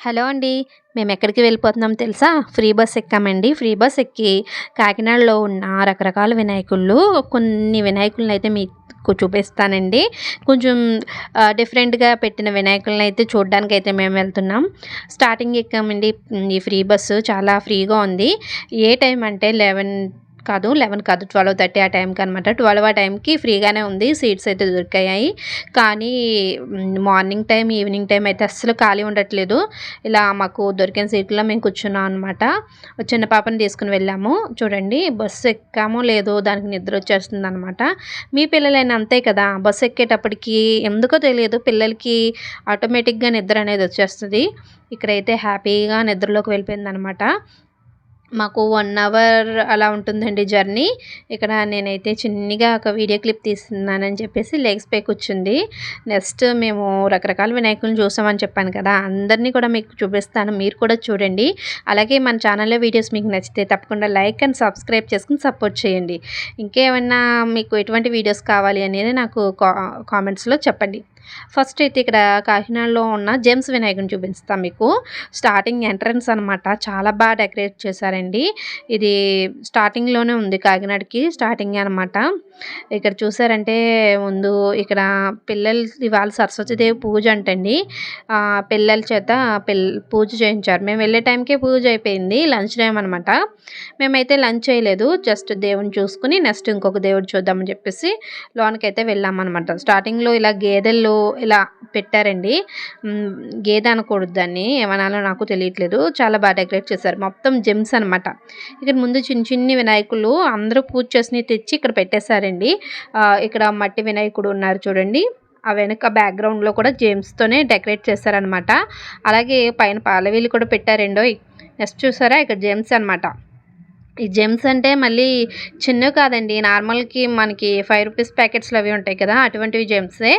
Hello అండి మేము ఎక్కడికి వెళ్ళిపోతున్నాం తెలుసా? ఫ్రీ బస్ ఎక్కామండి. ఫ్రీ బస్ ఎక్కి కాకినాడలో ఉన్న రకరకాల వినాయకుళ్ళు కొన్ని వినాయకులను అయితే మీకు చూపిస్తానండి. కొంచెం డిఫరెంట్గా పెట్టిన వినాయకులను అయితే చూడడానికి అయితే మేము వెళ్తున్నాం. స్టార్టింగ్ ఎక్కామండి ఈ ఫ్రీ బస్సు చాలా ఫ్రీగా ఉంది. ఏ టైం అంటే లెవెన్ కాదు లెవెన్ కాదు ట్వెల్వ్ థర్టీ ఆ టైంకి అనమాట ట్వెల్వ్ ఆ టైంకి ఫ్రీగానే ఉంది సీట్స్ అయితే దొరికాయి. కానీ మార్నింగ్ టైం ఈవినింగ్ టైం అయితే అస్సలు ఖాళీ ఉండట్లేదు. ఇలా మాకు దొరికిన సీట్లో మేము కూర్చున్నాం అనమాట చిన్న పాపని తీసుకుని వెళ్ళాము. చూడండి బస్సు ఎక్కామో లేదో దానికి నిద్ర వచ్చేస్తుంది అనమాట మీ పిల్లలైనా అంతే కదా బస్సు ఎక్కేటప్పటికి ఎందుకో తెలియదు పిల్లలకి ఆటోమేటిక్గా నిద్ర అనేది వచ్చేస్తుంది. ఇక్కడైతే హ్యాపీగా నిద్రలోకి వెళ్ళిపోయింది అనమాట మాకు వన్ అవర్ అలా ఉంటుందండి జర్నీ ఇక్కడ నేనైతే చిన్నగా ఒక వీడియో క్లిప్ తీస్తున్నానని చెప్పేసి లెగ్స్ పై కూర్చుంది. నెక్స్ట్ మేము రకరకాల వినాయకులను చూసామని చెప్పాను కదా అందరినీ కూడా మీకు చూపిస్తాను. మీరు కూడా చూడండి. అలాగే మన ఛానల్లో వీడియోస్ మీకు నచ్చితే తప్పకుండా లైక్ అండ్ సబ్స్క్రైబ్ చేసుకుని సపోర్ట్ చేయండి. ఇంకేమైనా మీకు ఎటువంటి వీడియోస్ కావాలి అనేది నాకు కామెంట్స్లో చెప్పండి. ఫస్ట్ అయితే ఇక్కడ కాకినాడలో ఉన్న జేమ్స్ వినాయకుని చూపిస్తాం మీకు. స్టార్టింగ్ ఎంట్రన్స్ అనమాట చాలా బాగా డెకరేట్ చేశారండి. ఇది స్టార్టింగ్లోనే ఉంది కాకినాడకి. స్టార్టింగ్ అనమాట ఇక్కడ చూసారంటే ముందు ఇక్కడ పిల్లలు ఇవాళ సరస్వతీదేవి పూజ అంటండి. పిల్లల చేత పిల్ పూజ చేయించారు. మేము వెళ్ళే టైంకే పూజ అయిపోయింది లంచ్ టైం అనమాట మేమైతే లంచ్ చేయలేదు జస్ట్ దేవుని చూసుకుని నెక్స్ట్ ఇంకొక దేవుడు చూద్దామని చెప్పేసి లోనకైతే వెళ్ళామన్నమాట. స్టార్టింగ్లో ఇలా గేదెలు ఇలా పెట్టారండి. గేదె అనకూడదు దాన్ని ఏమనాలో నాకు తెలియట్లేదు. చాలా బాగా డెకరేట్ చేశారు. మొత్తం జెమ్స్ అనమాట ఇక్కడ ముందు చిన్న చిన్ని వినాయకులు అందరూ పూజ చేసినవి తెచ్చి ఇక్కడ పెట్టేశారండి ఇక్కడ మట్టి వినాయకుడు ఉన్నారు చూడండి. ఆ వెనుక బ్యాక్గ్రౌండ్లో కూడా జేమ్స్తోనే డెకరేట్ చేశారనమాట అలాగే పైన పాలవీలు కూడా పెట్టారండో. నెక్స్ట్ చూసారా? ఇక్కడ జేమ్స్ అనమాట ఈ జెమ్స్ అంటే మళ్ళీ చిన్నవి కాదండి. నార్మల్కి మనకి ఫైవ్ రూపీస్ ప్యాకెట్స్లో అవి ఉంటాయి కదా అటువంటివి జెమ్సే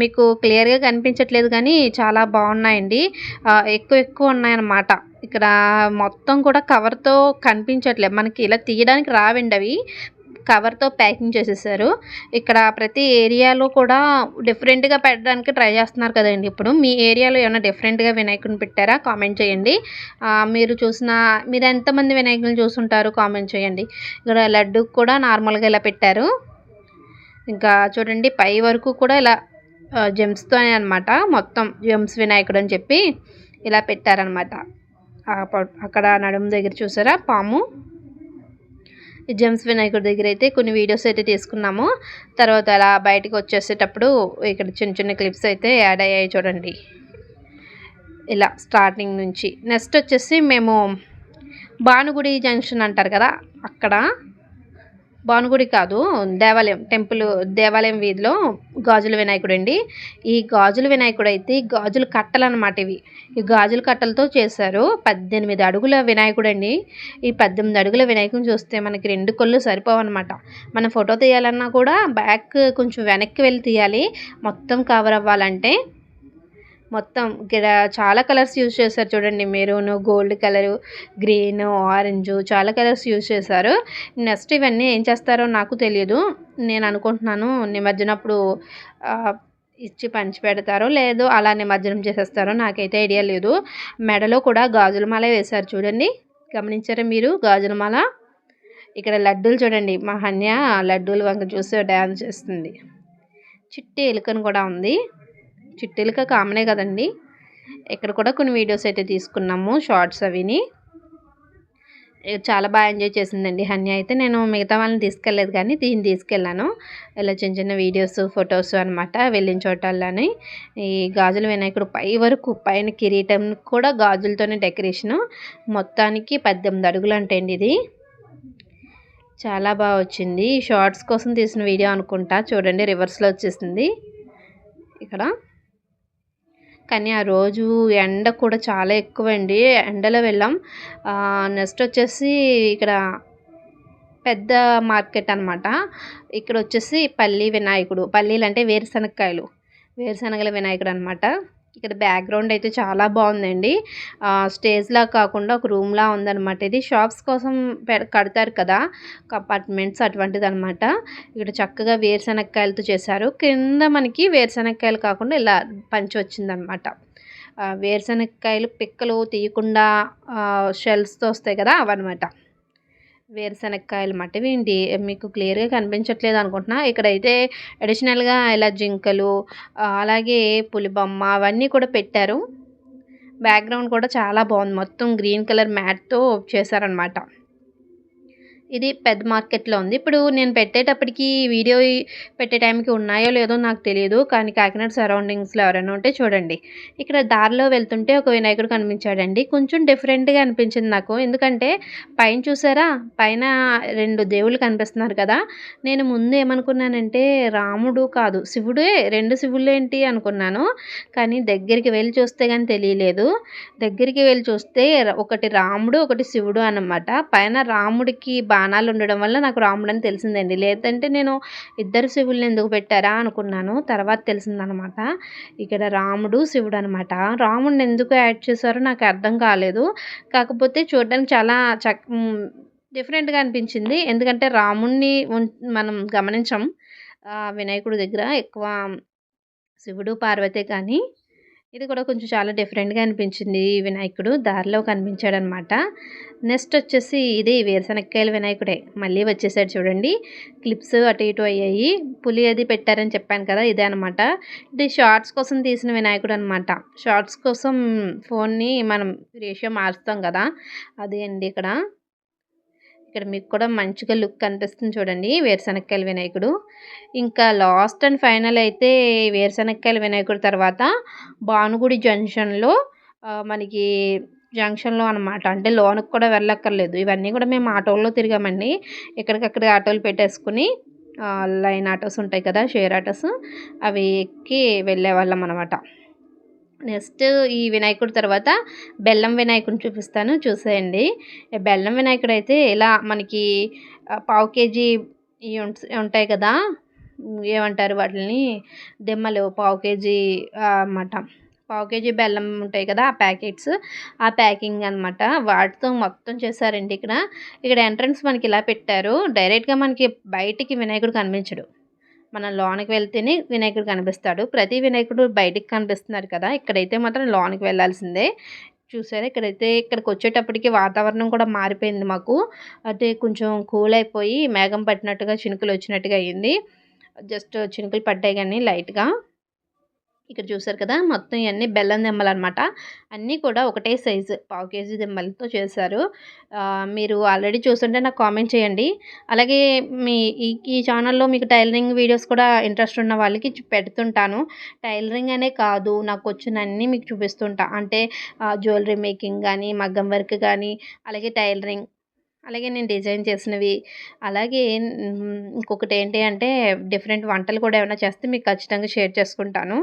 మీకు క్లియర్గా కనిపించట్లేదు కానీ చాలా బాగున్నాయండి. ఎక్కువ ఎక్కువ ఉన్నాయన్నమాట. ఇక్కడ మొత్తం కూడా కవర్తో కనిపించట్లేదు మనకి ఇలా తీయడానికి రావండి అవి. కవర్తో ప్యాకింగ్ చేసేసారు. ఇక్కడ ప్రతి ఏరియాలో కూడా డిఫరెంట్గా పెట్టడానికి ట్రై చేస్తున్నారు కదండి ఇప్పుడు. మీ ఏరియాలో ఏమైనా డిఫరెంట్గా వినాయకుని పెట్టారా? కామెంట్ చేయండి. మీరు చూసిన మీరు ఎంతమంది వినాయకులు చూసుంటారు? కామెంట్ చేయండి. ఇక్కడ లడ్డు కూడా నార్మల్గా ఇలా పెట్టారు. ఇంకా చూడండి పై వరకు కూడా ఇలా జెమ్స్తోనే అనమాట మొత్తం జెమ్స్ వినాయకుడు అని చెప్పి ఇలా పెట్టారనమాట అక్కడ నడుము దగ్గర చూసారా? పాము. ఈ జెమ్స్ వినాయకుడి దగ్గర అయితే కొన్ని వీడియోస్ అయితే తీసుకున్నాము. తర్వాత అలా బయటకు వచ్చేసేటప్పుడు ఇక్కడ చిన్న చిన్న క్లిప్స్ అయితే యాడ్ అయ్యాయి చూడండి. ఇలా స్టార్టింగ్ నుంచి. నెక్స్ట్ వచ్చేసి మేము భానుగుడి జంక్షన్ అంటారు కదా అక్కడ భానుగుడి కాదు దేవాలయం టెంపుల్ దేవాలయం వీధిలో గాజుల వినాయకుడు అండి ఈ గాజుల వినాయకుడు అయితే గాజుల కట్టలు అనమాట ఇవి. ఈ గాజుల కట్టలతో చేశారు పద్దెనిమిది అడుగుల వినాయకుడు అండి ఈ పద్దెనిమిది అడుగుల వినాయకుని చూస్తే మనకి రెండు కళ్ళు సరిపోవన్నమాట. మనం ఫోటో తీయాలన్నా కూడా బ్యాక్ కొంచెం వెనక్కి వెళ్ళి తీయాలి. మొత్తం కవర్ అవ్వాలంటే మొత్తం ఇక్కడ చాలా కలర్స్ యూజ్ చేశారు చూడండి. Maroon gold colour green orange చాలా కలర్స్ యూజ్ చేశారు. నెక్స్ట్ ఇవన్నీ ఏం చేస్తారో నాకు తెలియదు నేను అనుకుంటున్నాను నిమజ్జనప్పుడు ఇచ్చి పంచి పెడతారో లేదో అలా నిమజ్జనం చేసేస్తారో నాకైతే ఐడియా లేదు. మెడలో కూడా గాజుల మాల వేశారు చూడండి. గమనించారా మీరు గాజుల మాల? ఇక్కడ లడ్డూలు చూడండి. మా హన్య లడ్డూలు వంక చూసి డ్యాన్స్ చేస్తుంది. చిట్టి ఎలుకను కూడా ఉంది. చిట్టెలుక కామనే కదండి. ఇక్కడ కూడా కొన్ని వీడియోస్ అయితే తీసుకున్నాము షార్ట్స్ అవిని. చాలా బాగా ఎంజాయ్ చేసిందండి హన్య అయితే నేను మిగతా వాళ్ళని తీసుకెళ్ళలేదు కానీ దీన్ని తీసుకెళ్ళాను. ఇలా చిన్న చిన్న వీడియోస్ ఫొటోస్ అనమాట వెళ్ళిన చోటల్లోని. ఈ గాజుల వినాయకుడు పై వరకు పైన కిరీటం కూడా గాజులతోనే డెకరేషను. మొత్తానికి పద్దెనిమిది అడుగులు అంటే అండి ఇది. చాలా బాగా వచ్చింది. షార్ట్స్ కోసం తీసిన వీడియో అనుకుంటా. చూడండి రివర్స్లో వచ్చేసింది. ఇక్కడ కానీ ఆ రోజు ఎండ కూడా చాలా ఎక్కువ అండి ఎండలో వెళ్ళాం. నెక్స్ట్ వచ్చేసి ఇక్కడ పెద్ద మార్కెట్ అనమాట ఇక్కడ వచ్చేసి పల్లి వినాయకుడు. పల్లీలు అంటే వేరుశనగకాయలు. వేరుశనగల వినాయకుడు అనమాట ఇక్కడ బ్యాక్గ్రౌండ్ అయితే చాలా బాగుందండి. స్టేజ్లా కాకుండా ఒక రూమ్లా ఉందన్నమాట. ఇది షాప్స్ కోసం కడతారు కదా అపార్ట్మెంట్స్ అటువంటిది అనమాట ఇక్కడ చక్కగా వేరుశనగకాయలతో చేశారు. కింద మనకి వేరుశనగకాయలు కాకుండా ఇలా పంచి వచ్చిందనమాట వేరుశనగకాయలు పిక్కలు తీయకుండా షెల్స్తో వస్తాయి కదా అవన్నమాట. వేరుశనగకాయలు మటవి ఏంటి? మీకు క్లియర్గా కనిపించట్లేదు అనుకుంటున్నా. ఇక్కడైతే అడిషనల్గా ఇలా జింకలు అలాగే పులిబొమ్మ అవన్నీ కూడా పెట్టారు. బ్యాక్గ్రౌండ్ కూడా చాలా బాగుంది. మొత్తం గ్రీన్ కలర్ మ్యాట్తో చేశారనమాట ఇది పెద్ద మార్కెట్లో ఉంది. ఇప్పుడు నేను పెట్టేటప్పటికి వీడియో పెట్టే టైంకి ఉన్నాయో లేదో నాకు తెలియదు కానీ కాకినాడ సరౌండింగ్స్లో ఎవరైనా ఉంటే చూడండి. ఇక్కడ దారిలో వెళ్తుంటే ఒక వినాయకుడు కనిపించాడండి. కొంచెం డిఫరెంట్గా అనిపించింది నాకు. ఎందుకంటే పైన చూసారా? పైన రెండు దేవుళ్ళు కనిపిస్తున్నారు కదా. నేను ముందు ఏమనుకున్నానంటే రాముడు కాదు. శివుడే రెండు శివుళ్ళు ఏంటి అనుకున్నాను. కానీ దగ్గరికి వెళ్ళి చూస్తే కానీ తెలియలేదు. దగ్గరికి వెళ్ళి చూస్తే ఒకటి రాముడు ఒకటి శివుడు అన్నమాట. పైన రాముడికి బా ప్రాణాలు ఉండడం వల్ల నాకు రాముడు అని తెలిసిందండి. లేదంటే నేను ఇద్దరు శివుల్ని ఎందుకు పెట్టారా అనుకున్నాను. తర్వాత తెలిసిందనమాట. ఇక్కడ రాముడు శివుడు అనమాట రాముడిని ఎందుకు యాడ్ చేశారో నాకు అర్థం కాలేదు. కాకపోతే చూడడానికి చాలా చక్ డిఫరెంట్గా అనిపించింది. ఎందుకంటే రాముణ్ణి మనం గమనించం. వినాయకుడి దగ్గర ఎక్కువ శివుడు పార్వతే కానీ ఇది కూడా కొంచెం చాలా డిఫరెంట్గా అనిపించింది ఈ వినాయకుడు. దారిలో కనిపించాడనమాట. నెక్స్ట్ వచ్చేసి ఇది వేరుశనక్కాయల వినాయకుడే. మళ్ళీ వచ్చేసాడు చూడండి. క్లిప్స్ అటు ఇటు అయ్యాయి. పులి అది పెట్టారని చెప్పాను కదా ఇదే అనమాట. ఇది షార్ట్స్ కోసం తీసిన వినాయకుడు అనమాట. షార్ట్స్ కోసం ఫోన్ని మనం రేషియో మార్చుతాం కదా అదే అండి ఇక్కడ. ఇక్కడ మీకు కూడా మంచిగా లుక్ కనిపిస్తుంది చూడండి వేరుశనక్కాయల వినాయకుడు. ఇంకా లాస్ట్ అండ్ ఫైనల్ అయితే వేరుశనక్కాయల వినాయకుడు తర్వాత భానుగుడి జంక్షన్లో మనకి జంక్షన్లో అనమాట అంటే లోనికి కూడా వెళ్ళక్కర్లేదు. ఇవన్నీ కూడా మేము ఆటోల్లో తిరిగామండి. ఎక్కడికక్కడ ఆటోలు పెట్టేసుకుని లైన్ ఆటోస్ ఉంటాయి కదా షేర్ ఆటోస్ అవి ఎక్కి వెళ్ళేవాళ్ళం అనమాట నెక్స్ట్ ఈ వినాయకుడి తర్వాత బెల్లం వినాయకుడిని చూపిస్తాను చూసేయండి. బెల్లం వినాయకుడు అయితే ఇలా మనకి పావు కేజీ ఉంటాయి కదా ఏమంటారు వాటిని దిమ్మలు పావు కేజీ అన్నమాట. పావు కేజీ బెల్లం ఉంటాయి కదా ఆ ప్యాకెట్స్ ఆ ప్యాకింగ్ అనమాట వాటితో మొత్తం చేశారండి ఇక్కడ. ఇక్కడ ఎంట్రన్స్ మనకి ఇలా పెట్టారు. డైరెక్ట్గా మనకి బయటికి వినాయకుడు కనిపించడు. మనం లోనికి వెళ్తేనే వినాయకుడు కనిపిస్తాడు. ప్రతి వినాయకుడు బయటికి కనిపిస్తున్నారు కదా. ఇక్కడైతే మాత్రం లోనికి వెళ్ళాల్సిందే చూసారా? ఇక్కడైతే ఇక్కడికి వచ్చేటప్పటికి వాతావరణం కూడా మారిపోయింది మాకు. అంటే కొంచెం కూల్ అయిపోయి మేఘం పట్టినట్టుగా చినుకులు వచ్చినట్టుగా అయ్యింది జస్ట్ చినుకులు పడ్డాయి కానీ లైట్గా. ఇక్కడ చూసారు కదా మొత్తం ఇవన్నీ బెల్లం దిమ్మలు అనమాట అన్నీ కూడా ఒకటే సైజు పావు కేజీ దిమ్మలతో చేశారు. మీరు ఆల్రెడీ చూస్తుంటే నాకు కామెంట్ చేయండి. అలాగే మీ ఈ ఈ ఛానల్లో మీకు టైలరింగ్ వీడియోస్ కూడా ఇంట్రెస్ట్ ఉన్న వాళ్ళకి పెడుతుంటాను. టైలరింగ్ అనే కాదు నాకు వచ్చిన అన్నీ మీకు చూపిస్తుంటా. అంటే జ్యువెలరీ మేకింగ్ కానీ మగ్గం వర్క్ కానీ అలాగే టైలరింగ్. అలాగే నేను డిజైన్ చేసినవి. అలాగే ఇంకొకటి ఏంటి అంటే డిఫరెంట్ వంటలు కూడా ఏమైనా చేస్తే మీకు ఖచ్చితంగా షేర్ చేసుకుంటాను.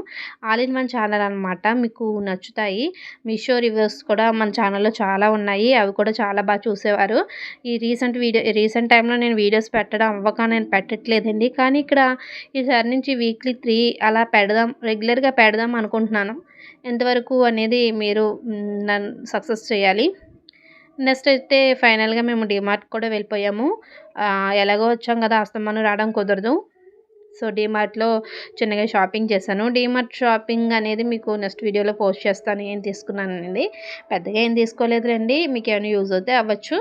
ఆల్ ఇన్ వన్ ఛానల్ అనమాట మీకు నచ్చుతాయి. మీషో రివ్యూస్ కూడా మన ఛానల్లో చాలా ఉన్నాయి. అవి కూడా చాలా బాగా చూసేవారు. ఈ రీసెంట్ వీడియో రీసెంట్ టైంలో నేను వీడియోస్ పెట్టడం అవ్వక నేను పెట్టట్లేదండి. కానీ ఇక్కడ ఈసారి నుంచి వీక్లీ త్రీ అలా పెడదాం రెగ్యులర్గా పెడదాం అనుకుంటున్నాను. ఎంతవరకు అనేది మీరు నన్ను సక్సెస్ చేయాలి. నెక్స్ట్ అయితే ఫైనల్గా మేము డిమార్ట్ కూడా వెళ్ళిపోయాము. ఎలాగో వచ్చాం కదా అస్తమానం రావడం కుదరదు. సో డిమార్ట్లో చిన్నగా షాపింగ్ చేశాను. డిమార్ట్ షాపింగ్ అనేది మీకు నెక్స్ట్ వీడియోలో పోస్ట్ చేస్తాను ఏం తీసుకున్నాను అనేది. పెద్దగా ఏం తీసుకోలేదులేండి మీకు ఏమైనా యూజ్ అవుతే అవ్వచ్చు.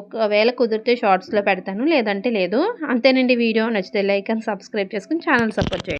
ఒకవేళ కుదిరితే షార్ట్స్లో పెడతాను లేదంటే లేదు. అంతేనండి వీడియో. నచ్చితే లైక్ అండ్ సబ్స్క్రైబ్ చేసుకుని ఛానల్ సపోర్ట్ చేయండి.